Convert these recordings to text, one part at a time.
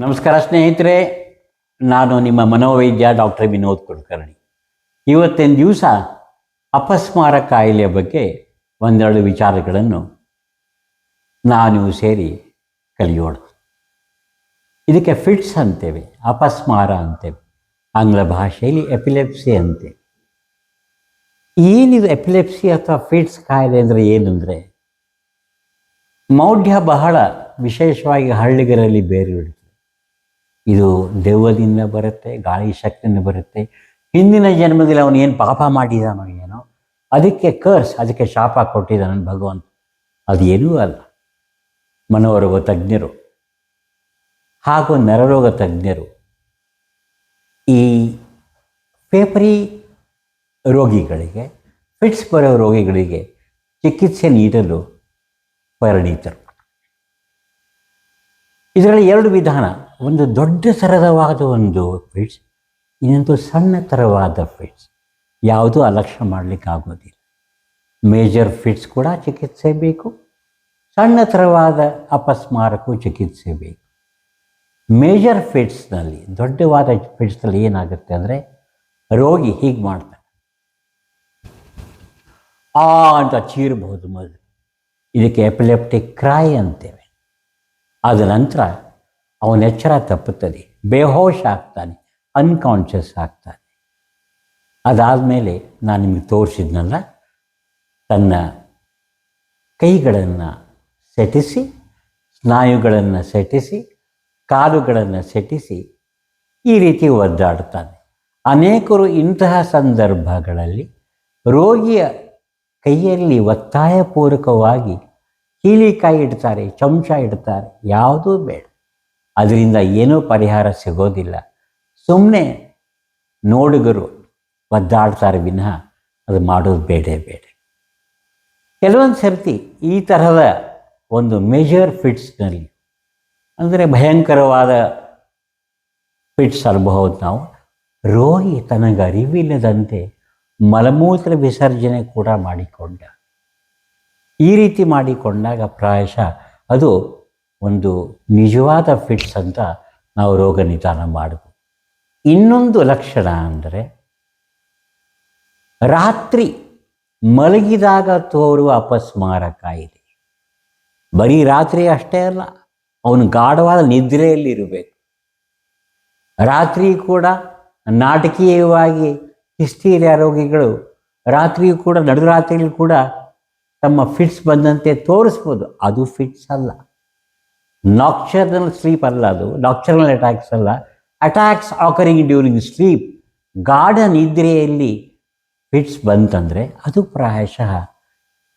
ನಮಸ್ಕಾರ ಸ್ನೇಹಿತರೆ, ನಾನು ನಿಮ್ಮ ಮನೋವೈದ್ಯ ಡಾಕ್ಟರ್ ವಿನೋದ್ ಕುಲಕರ್ಣಿ. ಇವತ್ತಿನ ದಿವಸ ಅಪಸ್ಮಾರ ಕಾಯಿಲೆಯ ಬಗ್ಗೆ ಒಂದೆರಡು ವಿಚಾರಗಳನ್ನು ನಾನು ಸೇರಿ ಕಲಿಯೋಣ. ಇದಕ್ಕೆ ಫಿಟ್ಸ್ ಅಂತೇವೆ, ಅಪಸ್ಮಾರ ಅಂತೇವೆ, ಆಂಗ್ಲ ಭಾಷೆಯಲ್ಲಿ ಎಪಿಲೆಪ್ಸಿ ಅಂತೆ ಏನಿದು ಎಪಿಲೆಪ್ಸಿ ಅಥವಾ ಫಿಟ್ಸ್ ಕಾಯಿಲೆ ಅಂದರೆ ಏನಂದರೆ ಮೌಢ್ಯ ಬಹಳ ವಿಶೇಷವಾಗಿ ಹಳ್ಳಿಗರಲ್ಲಿ ಬೇರೆ ಇದು ದೆವ್ವದಿಂದ ಬರುತ್ತೆ, ಗಾಳಿ ಶಕ್ತಿಯಿಂದ ಬರುತ್ತೆ. ಹಿಂದಿನ ಜನ್ಮದಲ್ಲಿ ಅವನು ಏನು ಪಾಪ ಮಾಡಿದಾನೋ ಏನೋ, ಅದಕ್ಕೆ ಕರ್ಸ್ ಅದಕ್ಕೆ ಶಾಪ ಕೊಟ್ಟಿದ್ದಾನೆ ಭಗವಂತ ಅದೇನೂ ಅಲ್ಲ. ಮನೋರೋಗ ತಜ್ಞರು, ಹಾಗೂ ನರರೋಗ ತಜ್ಞರು, ಈ ಪೇಪರಿ ರೋಗಿಗಳಿಗೆ ಫಿಟ್ಸ್ ಬರೋ ರೋಗಿಗಳಿಗೆ ಚಿಕಿತ್ಸೆ ನೀಡಲು ಪರಿಣಿತರು. ಇದರಲ್ಲಿ ಎರಡು ವಿಧಾನ. ಒಂದು ದೊಡ್ಡ ಥರದವಾದ ಒಂದು ಫಿಟ್ಸ್ ಇನ್ನೊಂದು ಸಣ್ಣ ಥರವಾದ ಫಿಟ್ಸ್ ಯಾವುದೂ ಅಲಕ್ಷ್ಯ ಮಾಡಲಿಕ್ಕೆ ಆಗೋದಿಲ್ಲ. ಮೇಜರ್ ಫಿಟ್ಸ್ ಕೂಡ ಚಿಕಿತ್ಸೆ ಬೇಕು. ಸಣ್ಣ ಥರವಾದ ಅಪಸ್ಮಾರಕ್ಕೂ ಚಿಕಿತ್ಸೆ ಬೇಕು. ಮೇಜರ್ ಫಿಟ್ಸ್ನಲ್ಲಿ ದೊಡ್ಡವಾದ ಫಿಟ್ಸ್ನಲ್ಲಿ ಏನಾಗುತ್ತೆ ಅಂದರೆ, ರೋಗಿ ಹೀಗೆ ಮಾಡ್ತಾರೆ ಆ ಅಂತ ಚೀರಬಹುದು ಮೊದಲು. ಇದಕ್ಕೆ ಎಪಿಲೆಪ್ಟಿಕ್ ಕ್ರಾಯ್ ಅಂತೇವೆ. ಆದ ನಂತರ ಅವನ ಎಚ್ಚರ ತಪ್ಪುತ್ತದೆ, ಬೇಹೋಶ್ ಆಗ್ತಾನೆ ಅನ್ಕಾನ್ಷಿಯಸ್ ಆಗ್ತಾನೆ. ಅದಾದಮೇಲೆ ನಾನು ನಿಮಗೆ ತೋರಿಸಿದ್ನಲ್ಲ, ತನ್ನ ಕೈಗಳನ್ನು ಸೆಟಿಸಿ, ಸ್ನಾಯುಗಳನ್ನು ಸೆಟಿಸಿ, ಕಾಲುಗಳನ್ನು ಸೆಟಿಸಿ ಈ ರೀತಿ ಒದ್ದಾಡ್ತಾನೆ. ಅನೇಕರು ಇಂತಹ ಸಂದರ್ಭಗಳಲ್ಲಿ ರೋಗಿಯ ಕೈಯಲ್ಲಿ ಒತ್ತಾಯಪೂರ್ವಕವಾಗಿ ಕೀಲಿಕಾಯಿ ಇಡ್ತಾರೆ, ಚಮಚ ಇಡ್ತಾರೆ, ಯಾವುದೂ ಬೇಡ. ಅದರಿಂದ ಏನೂ ಪರಿಹಾರ ಸಿಗೋದಿಲ್ಲ. ಸುಮ್ಮನೆ ನೋಡುಗರು ಒದ್ದಾಡ್ತಾರೆ ವಿನಃ ಅದು ಮಾಡೋದು ಬೇಡೇ ಬೇಡ. ಕೆಲವೊಂದು ಸರ್ತಿ ಈ ತರಹದ ಒಂದು ಮೇಜರ್ ಫಿಟ್ಸ್ನಲ್ಲಿ ಅಂದರೆ ಭಯಂಕರವಾದ ಫಿಟ್ಸ್ ಅನ್ಬಹುದು ನಾವು ರೋಗಿ ತನಗೆ ಅರಿವಿಲ್ಲದಂತೆ ಮಲಮೂತ್ರ ವಿಸರ್ಜನೆ ಕೂಡ ಮಾಡಿಕೊಂಡ. ಈ ರೀತಿ ಮಾಡಿಕೊಂಡಾಗ ಪ್ರಾಯಶಃ ಅದು ಒಂದು ನಿಜವಾದ ಫಿಟ್ಸ್ ಅಂತ ನಾವು ರೋಗ ನಿಧಾನ ಮಾಡಬಹುದು ಇನ್ನೊಂದು ಲಕ್ಷಣ ಅಂದರೆ ರಾತ್ರಿ ಮಲಗಿದಾಗ ತೋರುವ ಅಪಸ್ಮಾರ ಕಾಯಿಲೆ ಬರೀ ರಾತ್ರಿ ಅಷ್ಟೇ ಅಲ್ಲ, ಅವನು ಗಾಢವಾದ ನಿದ್ರೆಯಲ್ಲಿರಬೇಕು. ರಾತ್ರಿ ಕೂಡ ನಾಟಕೀಯವಾಗಿ ಹಿಸ್ಟೀರಿಯಾ ರೋಗಿಗಳು ರಾತ್ರಿಯೂ ಕೂಡ ನಡುರಾತ್ರಿಯಲ್ಲಿ ಕೂಡ ತಮ್ಮ ಫಿಟ್ಸ್ ಬಂದಂತೆ ತೋರಿಸ್ಬೋದು. ಅದು ಫಿಟ್ಸ್ ಅಲ್ಲ. ನಾಕ್ಚರ್ನಲ್ ಸ್ಲೀಪ್ ಅಲ್ಲ ಅದು. ನಾಕ್ಚರ್ನಲ್ ಅಟ್ಯಾಕ್ಸ್ ಅಲ್ಲ. ಅಟ್ಯಾಕ್ಸ್ ಆಕರಿಂಗ್ ಡ್ಯೂರಿಂಗ್ ಸ್ಲೀಪ್ ಗಾಢ ನಿದ್ರೆಯಲ್ಲಿ ಫಿಟ್ಸ್ ಬಂತಂದರೆ ಅದು ಪ್ರಾಯಶಃ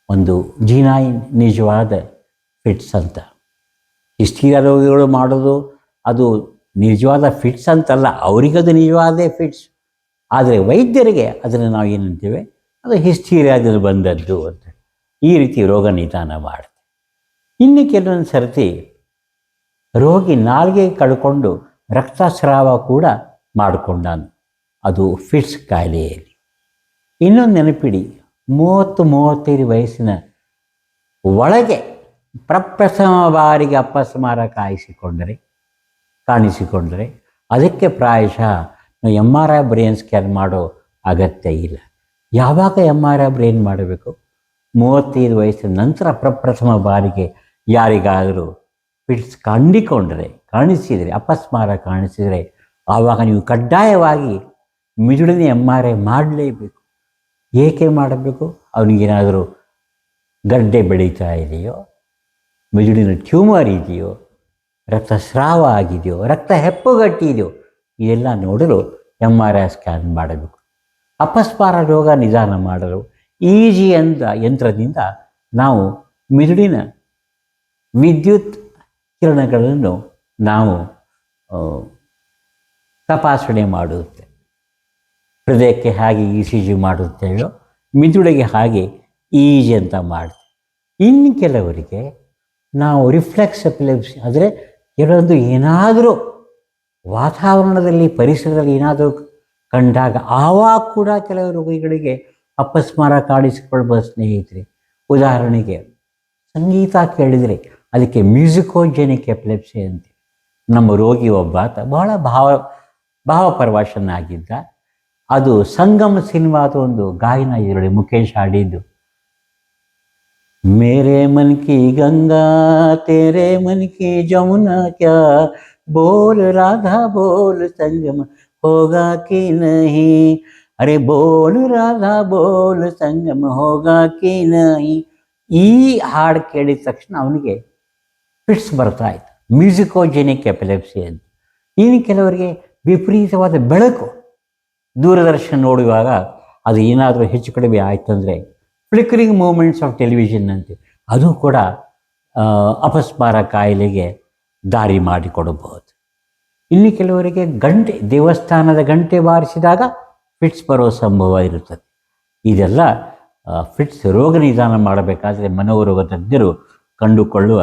ಒಂದು ಜೀನಾಯಿ ನಿಜವಾದ ಫಿಟ್ಸ್ ಅಂತ. ಹಿಸ್ಟೀರಿಯಾ ರೋಗಿಗಳು ಮಾಡೋದು ಅದು ನಿಜವಾದ ಫಿಟ್ಸ್ ಅಂತಲ್ಲ. ಅವರಿಗದು ನಿಜವಾದೇ ಫಿಟ್ಸ್ ಆದರೆ ವೈದ್ಯರಿಗೆ ಅದನ್ನು ನಾವು ಏನಂತೇವೆ? ಅದು ಹಿಸ್ಟೀರಿಯಾದಲ್ಲಿ ಬಂದದ್ದು ಅಂತ. ಈ ರೀತಿ ರೋಗ ನಿಧಾನ ಮಾಡುತ್ತೆ ಇನ್ನು ಕೆಲವೊಂದು ಸರ್ತಿ ರೋಗಿ ನಾಲ್ಗೆ ಕಳ್ಕೊಂಡು ರಕ್ತಸ್ರಾವ ಕೂಡ ಮಾಡಿಕೊಂಡನು. ಅದು ಫಿಟ್ಸ್ ಕಾಯಿಲೆಯಲ್ಲಿ. ಇನ್ನೊಂದು ನೆನಪಿಡಿ, ಮೂವತ್ತು ಮೂವತ್ತೈದು ವಯಸ್ಸಿನ ಒಳಗೆ ಪ್ರಪ್ರಥಮ ಬಾರಿಗೆ ಅಪಸ್ಮಾರ ಕಾಯಿಸಿಕೊಂಡರೆ, ಕಾಣಿಸಿಕೊಂಡರೆ, ಅದಕ್ಕೆ ಪ್ರಾಯಶಃ M R I brain scan ಮಾಡೋ ಅಗತ್ಯ ಇಲ್ಲ. ಯಾವಾಗ ಎಂ ಆರ್ ಐ ಬ್ರೈನ್ ಮಾಡಬೇಕು? ಮೂವತ್ತೈದು ವಯಸ್ಸಿನ ನಂತರ ಪ್ರಪ್ರಥಮ ಬಾರಿಗೆ ಯಾರಿಗಾದರೂ ಫಿಟ್ಸ್ ಕಂಡಿಕೊಂಡರೆ, ಕಾಣಿಸಿದರೆ, ಅಪಸ್ಮಾರ ಕಾಣಿಸಿದರೆ, ಆವಾಗ ನೀವು ಕಡ್ಡಾಯವಾಗಿ ಮಿದುಳಿನ ಎಂ ಆರ್ ಐ ಮಾಡಲೇಬೇಕು. ಏಕೆ ಮಾಡಬೇಕು? ಅವನಿಗೇನಾದರೂ ಗಡ್ಡೆ ಬೆಳೀತಾ ಇದೆಯೋ, ಮಿದುಳಿನ ಟ್ಯೂಮರ್ ಇದೆಯೋ, ರಕ್ತಸ್ರಾವ ಆಗಿದೆಯೋ, ರಕ್ತ ಹೆಪ್ಪುಗಟ್ಟಿದೆಯೋ ಇದೆಲ್ಲ ನೋಡಲು ಎಂ ಆರ್ ಐ ಸ್ಕ್ಯಾನ್ ಮಾಡಬೇಕು. ಅಪಸ್ಮಾರ ರೋಗ ನಿಧಾನ ಮಾಡಲು ಈಜಿ ಅಂತ ಯಂತ್ರದಿಂದ ನಾವು ಮಿದುಳಿನ ವಿದ್ಯುತ್ ಕಿರಣಗಳನ್ನು ನಾವು ತಪಾಸಣೆ ಮಾಡುತ್ತೆ. ಹೃದಯಕ್ಕೆ ಹಾಗೆ ಇ ಸಿ ಜಿ ಮಾಡುತ್ತೇವೋ, ಮಿದುಳಿಗೆ ಹಾಗೆ ಇ ಜಿ ಅಂತ ಮಾಡ್ತೀವಿ. ಇನ್ನು ಕೆಲವರಿಗೆ ನಾವು ರಿಫ್ಲೆಕ್ಸ್ ಎಪಿಲೆಪ್ಸಿ ಅಂದರೆ ಕೆಲವೊಂದು ಏನಾದರೂ ವಾತಾವರಣದಲ್ಲಿ, ಪರಿಸರದಲ್ಲಿ ಏನಾದರೂ ಕಂಡಾಗ, ಆವಾಗ ಕೂಡ ಕೆಲವು ರೋಗಿಗಳಿಗೆ ಅಪಸ್ಮಾರ ಕಾಣಿಸಿಕೊಳ್ಬೋದು ಸ್ನೇಹಿತರೆ, ಉದಾಹರಣೆಗೆ ಸಂಗೀತ ಕೇಳಿದರೆ ಅದಕ್ಕೆ ಮ್ಯೂಸಿಕೋಜೆನಿಕ್ ಎಪಿಲೆಪ್ಸಿ ಅಂತ ನಮ್ಮ ರೋಗಿ ಒಬ್ಬ ಆತ ಬಹಳ ಭಾವ, ಭಾವಪರವಶನಾಗಿದ್ದ. ಅದು ಸಂಗಮ ಸಿನಿಮಾದ ಒಂದು ಗಾಯನ ಇದರಲ್ಲಿ ಮುಖೇಶ್ ಹಾಡಿದ್ದು. ಮೇರೆ ಮನ್ ಕಿ ಗಂಗಾ, ತೇರೆ ಮನ್ ಕಿ ಜಮುನಾ ಕ್ಯಾ, ಬೋಲ್ ರಾಧಾ ಬೋಲ್ ಸಂಗಮ ಹೋಗಾ ಕಿ ನಹಿ, ಅರೆ ಬೋಲ್ ರಾಧಾ ಬೋಲ್ ಸಂಗಮ ಹೋಗಾ ಕಿ ನಹಿ. ಈ ಹಾಡು ಕೇಳಿದ ತಕ್ಷಣ ಅವನಿಗೆ ಫಿಟ್ಸ್ ಬರ್ತಾ ಇತ್ತು ಮ್ಯೂಸಿಕೋಜೆನಿಕ್ ಎಪಿಲೆಪ್ಸಿ ಅಂತ. ಇನ್ನು ಕೆಲವರಿಗೆ ವಿಪರೀತವಾದ ಬೆಳಕು ದೂರದರ್ಶನ ನೋಡುವಾಗ ಅದು ಏನಾದರೂ ಹೆಚ್ಚು ಕಡಿಮೆ ಆಯ್ತಂದರೆ ಫ್ಲಿಕರಿಂಗ್ ಮೂಮೆಂಟ್ಸ್ ಆಫ್ ಟೆಲಿವಿಷನ್ ಅಂತ. ಅದು ಕೂಡ ಅಪಸ್ಮಾರ ಕಾಯಿಲೆಗೆ ದಾರಿ ಮಾಡಿಕೊಡಬಹುದು. ಇನ್ನು ಕೆಲವರಿಗೆ ಗಂಟೆ, ದೇವಸ್ಥಾನದ ಗಂಟೆ ಬಾರಿಸಿದಾಗ ಫಿಟ್ಸ್ ಬರೋ ಸಂಭವ ಇರುತ್ತದೆ. ಇದೆಲ್ಲ ಫಿಟ್ಸ್ ರೋಗ ನಿಧಾನ ಮಾಡಬೇಕಾದರೆ ಮನೋರೋಗ ತಜ್ಞರು ಕಂಡುಕೊಳ್ಳುವ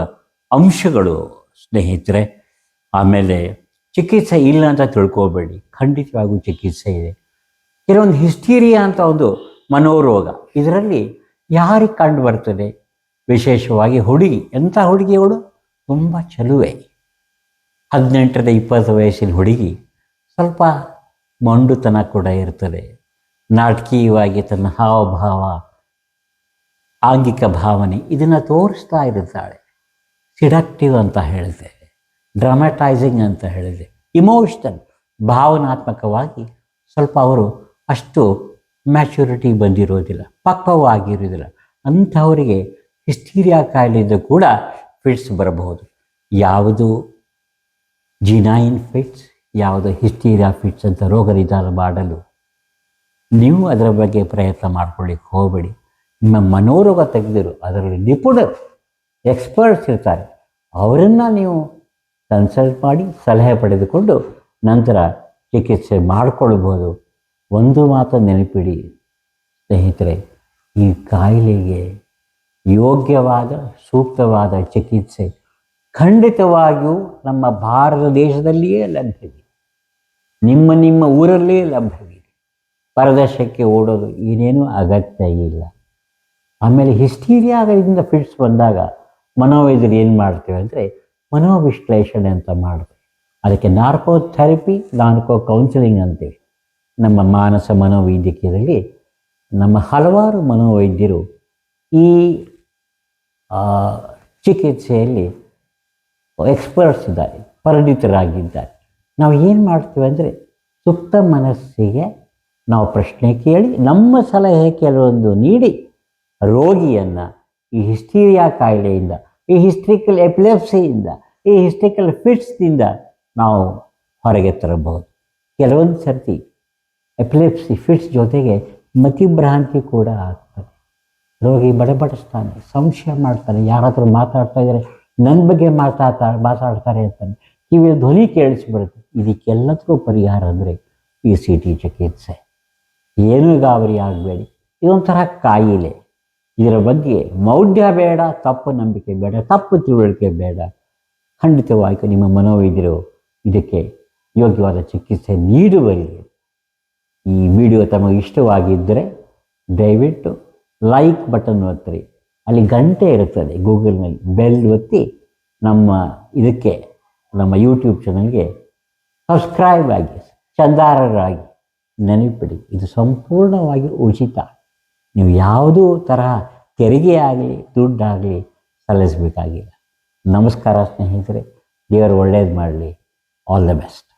ಅಂಶಗಳು ಸ್ನೇಹಿತರೆ, ಆಮೇಲೆ ಚಿಕಿತ್ಸೆ ಇಲ್ಲ ಅಂತ ತಿಳ್ಕೋಬೇಡಿ. ಖಂಡಿತವಾಗೂ ಚಿಕಿತ್ಸೆ ಇದೆ. ಕೆಲವೊಂದು ಹಿಸ್ಟೀರಿಯಾ ಅಂತ ಒಂದು ಮನೋರೋಗ, ಇದರಲ್ಲಿ ಯಾರಿಗೆ ಕಂಡು ಬರ್ತದೆ? ವಿಶೇಷವಾಗಿ ಹುಡುಗಿ. ಎಂಥ ಹುಡುಗಿಯವಳು ತುಂಬ ಚಲುವೆ. ಹದಿನೆಂಟರಿಂದ ಇಪ್ಪತ್ತು ವಯಸ್ಸಿನ ಹುಡುಗಿ. ಸ್ವಲ್ಪ ಮಂಡುತನ ಕೂಡ ಇರ್ತದೆ. ನಾಟಕೀಯವಾಗಿ ತನ್ನ ಹಾವಭಾವ, ಆಂಗಿಕ ಭಾವನೆ ಇದನ್ನು ತೋರಿಸ್ತಾ ಇರುತ್ತಾಳೆ. ಸಿಡಕ್ಟಿವ್ ಅಂತ ಹೇಳಿದೆ. ಡ್ರಾಮಟೈಸಿಂಗ್ ಅಂತ ಹೇಳಿದೆ. ಇಮೋಷನಲ್, ಭಾವನಾತ್ಮಕವಾಗಿ ಸ್ವಲ್ಪ ಅವರು ಅಷ್ಟು ಮ್ಯಾಚುರಿಟಿ ಬಂದಿರೋದಿಲ್ಲ ಪಕ್ವವಾಗಿರೋದಿಲ್ಲ ಅಂಥವರಿಗೆ ಹಿಸ್ಟೀರಿಯಾ ಕಾಯಿಲೆಯಿಂದ ಕೂಡ ಫಿಟ್ಸ್ ಬರಬಹುದು. ಯಾವುದು ಜಿನೈನ್ ಫಿಟ್ಸ್, ಯಾವುದು ಹಿಸ್ಟೀರಿಯಾ ಫಿಟ್ಸ್ ಅಂತ ರೋಗ ನಿದಾನ ಮಾಡಲು ನೀವು ಅದರ ಬಗ್ಗೆ ಪ್ರಯತ್ನ ಮಾಡ್ಕೊಳ್ಳಿಕ್ಕೆ ಹೋಗಬೇಡಿ. ನಿಮ್ಮ ಮನೋರೋಗ ತೆಗೆದಿರು, ಅದರಲ್ಲಿ ನಿಪುಣರು ಎಕ್ಸ್ಪರ್ಟ್ಸ್ ಇರ್ತಾರೆ. ಅವರನ್ನು ನೀವು ಕನ್ಸಲ್ಟ್ ಮಾಡಿ ಸಲಹೆ ಪಡೆದುಕೊಂಡು ನಂತರ ಚಿಕಿತ್ಸೆ ಮಾಡಿಕೊಳ್ಬೋದು. ಒಂದು ಮಾತು ನೆನಪಿಡಿ ಸ್ನೇಹಿತರೆ, ಈ ಕಾಯಿಲೆಗೆ ಯೋಗ್ಯವಾದ, ಸೂಕ್ತವಾದ ಚಿಕಿತ್ಸೆ ಖಂಡಿತವಾಗಿಯೂ ನಮ್ಮ ಭಾರತ ದೇಶದಲ್ಲಿಯೇ ಲಭ್ಯವಿದೆ. ನಿಮ್ಮ ನಿಮ್ಮ ಊರಲ್ಲೇ ಲಭ್ಯವಿದೆ. ಪರದೇಶಕ್ಕೆ ಓಡೋದು ಏನೇನೂ ಅಗತ್ಯ ಇಲ್ಲ. ಆಮೇಲೆ ಹಿಸ್ಟೀರಿಯಾದಿಂದ ಫಿಟ್ಸ್ ಬಂದಾಗ ಮನೋವೈದ್ಯರು ಏನು ಮಾಡ್ತೀವಿ ಅಂದರೆ ಮನೋವಿಶ್ಲೇಷಣೆ ಅಂತ ಮಾಡ್ತೀವಿ. ಅದಕ್ಕೆ ನಾರ್ಕೋ ಥೆರಪಿ ನಾರ್ಕೋ ಕೌನ್ಸಿಲಿಂಗ್ ಅಂತೀವಿ. ನಮ್ಮ ಮಾನಸ ಮನೋವೈದ್ಯಕೀಯದಲ್ಲಿ ನಮ್ಮ ಹಲವಾರು ಮನೋವೈದ್ಯರು ಈ ಚಿಕಿತ್ಸೆಯಲ್ಲಿ ಎಕ್ಸ್ಪರ್ಟ್ಸ್ ಇದ್ದಾರೆ, ಪರಿಣಿತರಾಗಿದ್ದಾರೆ. ನಾವು ಏನು ಮಾಡ್ತೀವಿ ಅಂದರೆ ಸುಪ್ತ ಮನಸ್ಸಿಗೆ ನಾವು ಪ್ರಶ್ನೆ ಕೇಳಿ, ನಮ್ಮ ಸಲಹೆ ಕೆಲವೊಂದು ನೀಡಿ ರೋಗಿಯನ್ನು ಈ ಹಿಸ್ಟೀರಿಯಾ ಕಾಯಿಲೆಯಿಂದ, ಈ ಹಿಸ್ಟ್ರಿಕಲ್ ಎಪಿಲೆಪ್ಸಿಯಿಂದ, ಈ ಹಿಸ್ಟ್ರಿಕಲ್ ಫಿಟ್ಸ್ನಿಂದ ನಾವು ಹೊರಗೆ ತರಬಹುದು. ಕೆಲವೊಂದು ಸರ್ತಿ ಎಪಿಲೆಪ್ಸಿ ಫಿಟ್ಸ್ ಜೊತೆಗೆ ಮತಿಭ್ರಾಂತಿ ಕೂಡ ಆಗ್ತದೆ. ರೋಗಿ ಬಡಬಡಿಸ್ತಾನೆ ಸಂಶಯ ಮಾಡ್ತಾನೆ, ಯಾರಾದರೂ ಮಾತಾಡ್ತಾ ಇದ್ದಾರೆ ನನ್ನ ಬಗ್ಗೆ ಮಾತಾಡ್ತಾ ಮಾತಾಡ್ತಾರೆ ಅಂತಾನೆ. ಕಿವಿಯ ಧ್ವನಿ ಕೇಳಿಸ್ಬಿಡುತ್ತೆ ಇದಕ್ಕೆಲ್ಲದಕ್ಕೂ ಪರಿಹಾರ ಅಂದರೆ ಈ ಸಿ ಟಿ ಚಿಕಿತ್ಸೆ. ಏನೂ ಗಾಬರಿ ಆಗಬೇಡಿ. ಇದೊಂಥರ ಕಾಯಿಲೆ. ಇದರ ಬಗ್ಗೆ ಮೌಢ್ಯ ಬೇಡ, ತಪ್ಪು ನಂಬಿಕೆ ಬೇಡ, ತಪ್ಪು ತಿಳುವಳಿಕೆ ಬೇಡ. ಖಂಡಿತವಾಗಿ ನಿಮ್ಮ ಮನೋವೈದ್ಯರು ಇದಕ್ಕೆ ಯೋಗ್ಯವಾದ ಚಿಕಿತ್ಸೆ ನೀಡುವಲ್ಲಿ ಈ ವಿಡಿಯೋ ತಮಗೆ ಇಷ್ಟವಾಗಿದ್ದರೆ ದಯವಿಟ್ಟು ಲೈಕ್ ಬಟನ್ ಒತ್ತಿರಿ. ಅಲ್ಲಿ ಗಂಟೆ ಇರುತ್ತದೆ, ಗೂಗಲ್ನಲ್ಲಿ ಬೆಲ್ ಒತ್ತಿ ನಮ್ಮ ಇದಕ್ಕೆ, ನಮ್ಮ ಯೂಟ್ಯೂಬ್ ಚಾನಲ್ಗೆ ಸಬ್ಸ್ಕ್ರೈಬ್ ಆಗಿ, ಚಂದಾರರಾಗಿ ನೆನಪಿಡಿ. ಇದು ಸಂಪೂರ್ಣವಾಗಿ ಉಚಿತ. ನೀವು ಯಾವುದೂ ತರಹ ತೆರಿಗೆ ಆಗಲಿ, ದುಡ್ಡಾಗಲಿ ಸಲ್ಲಿಸಬೇಕಾಗಿಲ್ಲ. ನಮಸ್ಕಾರ ಸ್ನೇಹಿತರೆ, ದೇವರು ಒಳ್ಳೇದು ಮಾಡಲಿ. All the best